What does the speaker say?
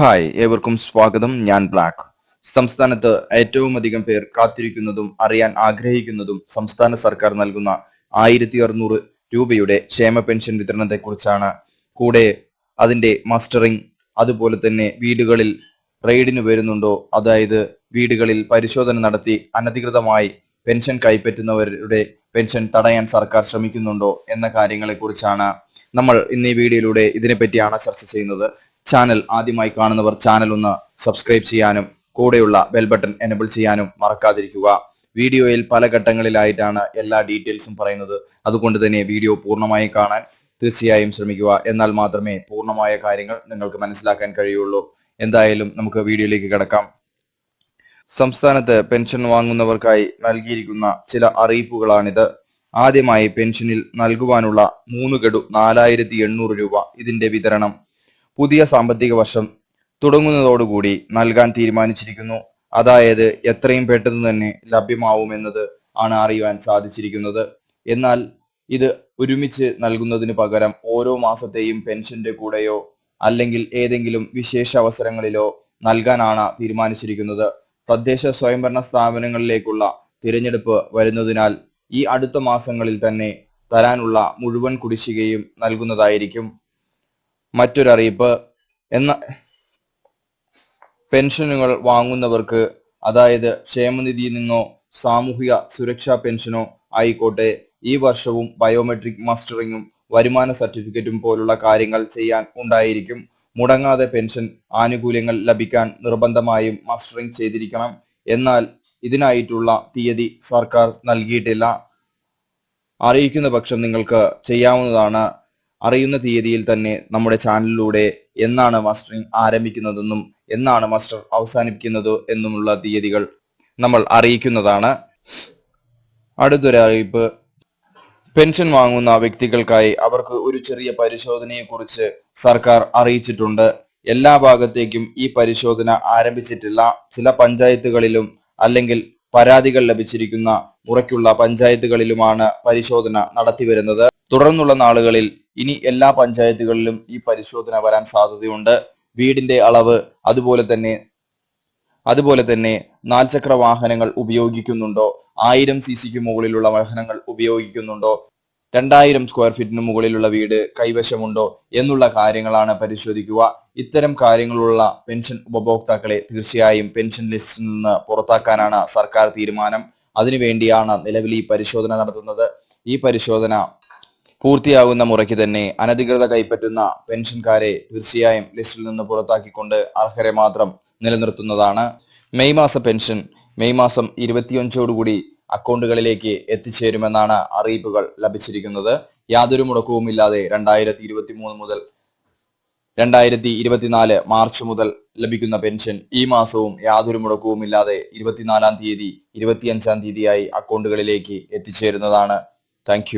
Hi ഏവർക്കും സ്വാഗതം. ഞാൻ ബ്ലാക്ക്. സംസ്ഥാനത്ത് ഏറ്റവും അധികം പേർ കാത്തിരിക്കുന്നതും അറിയാൻ ആഗ്രഹിക്കുന്നതും സംസ്ഥാന സർക്കാർ നൽകുന്ന ആയിരത്തി അറുന്നൂറ് രൂപയുടെ ക്ഷേമ പെൻഷൻ വിതരണത്തെ കുറിച്ചാണ് കൂടെ അതിന്റെ മാസ്റ്ററിംഗ് അതുപോലെ തന്നെ വീടുകളിൽ റെയ്ഡിന് വരുന്നുണ്ടോ അതായത് വീടുകളിൽ പരിശോധന നടത്തി അനധികൃതമായി പെൻഷൻ കൈപ്പറ്റുന്നവരുടെ പെൻഷൻ തടയാൻ സർക്കാർ ശ്രമിക്കുന്നുണ്ടോ എന്ന കാര്യങ്ങളെ കുറിച്ചാണ് നമ്മൾ ഇന്ന് ഈ വീഡിയോയിലൂടെ ഇതിനെപ്പറ്റിയാണ് ചർച്ച ചെയ്യുന്നത്. ചാനൽ ആദ്യമായി കാണുന്നവർ ചാനൽ ഒന്ന് സബ്സ്ക്രൈബ് ചെയ്യാനും കൂടെയുള്ള ബെൽ ബട്ടൺ എനബിൾ ചെയ്യാനും മറക്കാതിരിക്കുക. വീഡിയോയിൽ പല ഘട്ടങ്ങളിലായിട്ടാണ് എല്ലാ ഡീറ്റെയിൽസും പറയുന്നത്. അതുകൊണ്ട് തന്നെ വീഡിയോ പൂർണമായി കാണാൻ തീർച്ചയായും ശ്രമിക്കുക. എന്നാൽ മാത്രമേ പൂർണമായ കാര്യങ്ങൾ നിങ്ങൾക്ക് മനസ്സിലാക്കാൻ കഴിയുള്ളൂ. എന്തായാലും നമുക്ക് വീഡിയോയിലേക്ക് കിടക്കാം. സംസ്ഥാനത്ത് പെൻഷൻ വാങ്ങുന്നവർക്കായി നൽകിയിരിക്കുന്ന ചില അറിയിപ്പുകളാണിത്. ആദ്യമായി പെൻഷനിൽ നൽകുവാനുള്ള മൂന്ന് ഗഡു നാലായിരത്തി എണ്ണൂറ് രൂപ ഇതിന്റെ വിതരണം. പുതിയ സാമ്പത്തിക വർഷം തുടങ്ങുന്നതോടുകൂടി നൽകാൻ തീരുമാനിച്ചിരിക്കുന്നു. അതായത് എത്രയും പെട്ടെന്ന് തന്നെ ലഭ്യമാവുമെന്നത് ആണ് അറിയുവാൻ സാധിച്ചിരിക്കുന്നത്. എന്നാൽ ഇത് ഒരുമിച്ച് നൽകുന്നതിന് പകരം ഓരോ മാസത്തെയും പെൻഷന്റെ കൂടെയോ അല്ലെങ്കിൽ ഏതെങ്കിലും വിശേഷ അവസരങ്ങളിലോ നൽകാനാണ് തീരുമാനിച്ചിരിക്കുന്നത്. തദ്ദേശ സ്വയംഭരണ സ്ഥാപനങ്ങളിലേക്കുള്ള തിരഞ്ഞെടുപ്പ് വരുന്നതിനാൽ ഈ അടുത്ത മാസങ്ങളിൽ തന്നെ തരാനുള്ള മുഴുവൻ കുടിശ്ശികയും നൽകുന്നതായിരിക്കും. മറ്റൊരറിയിപ്പ് എന്ന പെൻഷനുകൾ വാങ്ങുന്നവർക്ക് അതായത് ക്ഷേമനിധിയിൽ നിന്നോ സാമൂഹിക സുരക്ഷാ പെൻഷനോ ആയിക്കോട്ടെ ഈ വർഷവും ബയോമെട്രിക് മസ്റ്ററിങ്ങും വരുമാന സർട്ടിഫിക്കറ്റും പോലുള്ള കാര്യങ്ങൾ ചെയ്യാൻ ഉണ്ടായിരിക്കും. മുടങ്ങാതെ പെൻഷൻ ആനുകൂല്യങ്ങൾ ലഭിക്കാൻ നിർബന്ധമായും മസ്റ്ററിംഗ് ചെയ്തിരിക്കണം. എന്നാൽ ഇതിനായിട്ടുള്ള തീയതി സർക്കാർ നൽകിയിട്ടില്ല. അറിയിക്കുന്ന പക്ഷം നിങ്ങൾക്ക് ചെയ്യാവുന്നതാണ്. അറിയുന്ന തീയതിയിൽ തന്നെ നമ്മുടെ ചാനലിലൂടെ എന്നാണ് മാസ്റ്ററിംഗ് ആരംഭിക്കുന്നതെന്നും എന്നാണ് മാസ്റ്റർ അവസാനിപ്പിക്കുന്നത് എന്നുമുള്ള തീയതികൾ നമ്മൾ അറിയിക്കുന്നതാണ്. അടുത്തൊരറിയിപ്പ്. പെൻഷൻ വാങ്ങുന്ന വ്യക്തികൾക്കായി അവർക്ക് ഒരു ചെറിയ പരിശോധനയെ കുറിച്ച് സർക്കാർ അറിയിച്ചിട്ടുണ്ട്. എല്ലാ ഭാഗത്തേക്കും ഈ പരിശോധന ആരംഭിച്ചിട്ടില്ല. ചില പഞ്ചായത്തുകളിലും അല്ലെങ്കിൽ പരാതികൾ ലഭിച്ചിരിക്കുന്ന മുറയ്ക്കുള്ള പഞ്ചായത്തുകളിലുമാണ് പരിശോധന നടത്തിവരുന്നത്. തുടർന്നുള്ള നാളുകളിൽ ഇനി എല്ലാ പഞ്ചായത്തുകളിലും ഈ പരിശോധന വരാൻ സാധ്യതയുണ്ട്. വീടിന്റെ അളവ് അതുപോലെ തന്നെ അതുപോലെ തന്നെ നാൽചക്ര വാഹനങ്ങൾ ഉപയോഗിക്കുന്നുണ്ടോ? ആയിരം സി സിക്ക് മുകളിലുള്ള വാഹനങ്ങൾ ഉപയോഗിക്കുന്നുണ്ടോ? രണ്ടായിരം സ്ക്വയർ ഫീറ്റിന് മുകളിലുള്ള വീട് കൈവശമുണ്ടോ? എന്നുള്ള കാര്യങ്ങളാണ് പരിശോധിക്കുക. ഇത്തരം കാര്യങ്ങളുള്ള പെൻഷൻ ഉപഭോക്താക്കളെ തീർച്ചയായും പെൻഷൻ ലിസ്റ്റിൽ നിന്ന് പുറത്താക്കാനാണ് സർക്കാർ തീരുമാനം. അതിനുവേണ്ടിയാണ് നിലവിൽ ഈ പരിശോധന നടത്തുന്നത്. ഈ പരിശോധന പൂർത്തിയാകുന്ന മുറയ്ക്ക് തന്നെ അനധികൃത കൈപ്പറ്റുന്ന പെൻഷൻകാരെ തീർച്ചയായും ലിസ്റ്റിൽ നിന്ന് പുറത്താക്കിക്കൊണ്ട് അർഹരെ മാത്രം നിലനിർത്തുന്നതാണ് മെയ് മാസ പെൻഷൻ. മെയ് മാസം ഇരുപത്തിയഞ്ചോടുകൂടി അക്കൗണ്ടുകളിലേക്ക് എത്തിച്ചേരുമെന്നാണ് അറിയിപ്പുകൾ ലഭിച്ചിരിക്കുന്നത്. യാതൊരു മുടക്കവുമില്ലാതെ രണ്ടായിരത്തി ഇരുപത്തി മൂന്ന് മുതൽ രണ്ടായിരത്തി ഇരുപത്തിനാല് മാർച്ച് മുതൽ ലഭിക്കുന്ന പെൻഷൻ ഈ മാസവും യാതൊരു മുടക്കവുമില്ലാതെ ഇരുപത്തിനാലാം തീയതി ഇരുപത്തിയഞ്ചാം തീയതിയായി അക്കൗണ്ടുകളിലേക്ക് എത്തിച്ചേരുന്നതാണ്. താങ്ക്